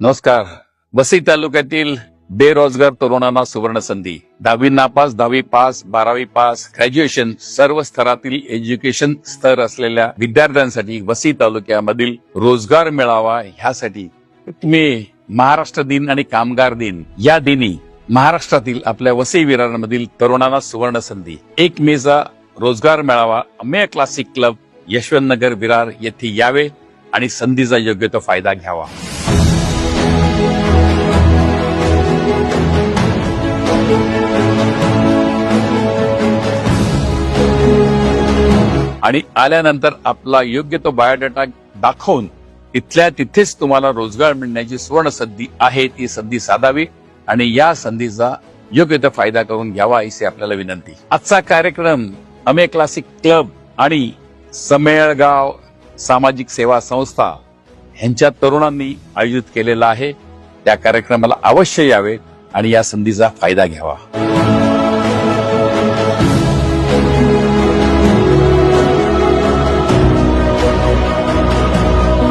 नमस्कार. वसई तालुक्यातील बेरोजगार तरुणांना सुवर्ण संधी. दहावी नापास दहावी पास बारावी पास ग्रॅज्युएशन सर्व स्तरातील एज्युकेशन स्तर असलेल्या विद्यार्थ्यांसाठी वसई तालुक्यामधील रोजगार मिळावा ह्यासाठी तुम्ही महाराष्ट्र दिन आणि कामगार दिन या दिनी महाराष्ट्रातील आपल्या वसई विरारमधील तरुणांना सुवर्ण संधी. एक मेचा रोजगार मेळावा अमेय क्लासिक क्लब यशवंत नगर विरार येथे यावे आणि संधीचा योग्य तो फायदा घ्यावा. आणि आल्यानंतर आपला योग्य तो बायोडाटा दाखवून तिथल्या तिथेच तुम्हाला रोजगार मिळण्याची सुवर्ण संधी आहे ती संधी साधावी आणि या संधीचा योग्य तो फायदा करून घ्यावा अशी आपल्याला विनंती. आजचा कार्यक्रम अमे क्लासिक क्लब आणि समेळगाव सामाजिक सेवा संस्था ह्यांच्या तरुणांनी आयोजित केलेला आहे. त्या कार्यक्रमाला अवश्य यावे आणि या संधीचा फायदा घ्यावा.